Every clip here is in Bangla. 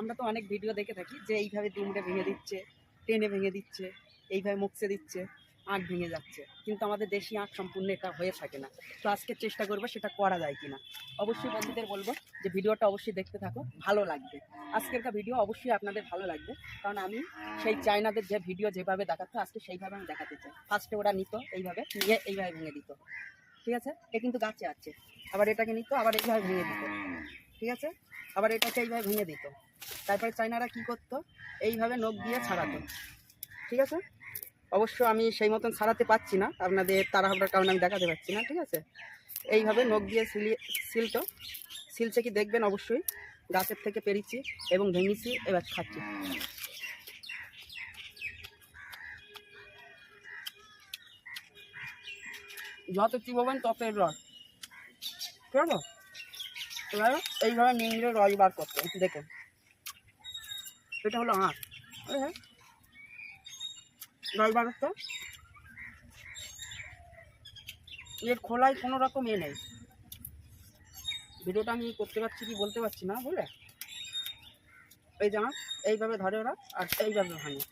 আমরা তো অনেক ভিডিও দেখে থাকি যে এইভাবে দুমড়ে ভেঙে দিচ্ছে, টেনে ভেঙে দিচ্ছে, এইভাবে মুখছে দিচ্ছে আঁক ভেঙে যাচ্ছে। কিন্তু আমাদের দেশি আঁক সম্পূর্ণ এটা হয়ে থাকে না। তো আজকে চেষ্টা করব সেটা করা যায় কিনা। অবশ্যই বন্ধুদের বলব যে ভিডিওটা অবশ্যই দেখতে থাকো, ভালো লাগবে। আজকেরকার ভিডিও অবশ্যই আপনাদের ভালো লাগবে, কারণ আমি সেই চায়নাদের যে ভিডিও যেভাবে দেখাতো আজকে সেইভাবে আমি দেখাতে চাই। ফার্স্টে ওরা নিত এইভাবে, নিয়ে এইভাবে ভেঙে দিত। ঠিক আছে? এ কিন্তু গাছে আছে। আবার এটাকে নিত, আবার এইভাবে ভেঙে দিত। ঠিক আছে? আবার এটাকে এইভাবে ভেঙে দিত। তারপরে চাইনারা কি করতো? এইভাবে নখ দিয়ে ছাড়াতো। ঠিক আছে? অবশ্য আমি সেই মতন ছাড়াতে পারছি না। আপনাদের তাড়াহুড়ার কারণে আমি দেখাতে পারছি না, ঠিক আছে? এইভাবে নখ দিয়ে সিলিয়ে সিলতো। সিলছে কি দেখবেন অবশ্যই। গাছের থেকে পেরিছি এবং ভেঙেছি, এবার খাচ্ছি। যত চিবাবেন তত এর রস। ঠিক আছে? এবার এইভাবে নিংড়ে রস বার করতে দেখুন এটা হলো আঁক হ্যাঁ রস বার করতে এর খোলায় কোনো রকম এ নেই। ভিডিওটা আমি করতে পারছি কি বলতে পারছি না, বুঝলে? এই জামা এইভাবে ধরে ওরা, আর এইভাবে ভাঙে।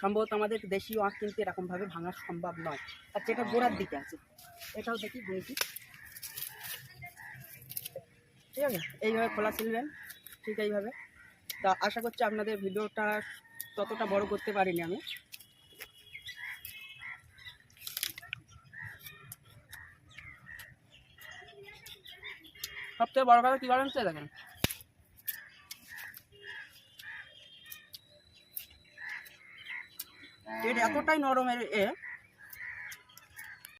সম্ভবত আমাদের দেশীয় আঁক কিন্তু এরকমভাবে ভাঙা সম্ভব নয়। আর যেটা গোড়ার দিকে আছে, এটাও দেখি দেখি। ঠিক আছে? এইভাবে খোলা ছিলবেন, ঠিক এইভাবে। তা আশা করছি আপনাদের ভিডিওটা ততটা বড় করতে পারিনি আমি। সবথেকে বড় কথা কী বলেন তো দেখেন? এর এতটাই নরমের এ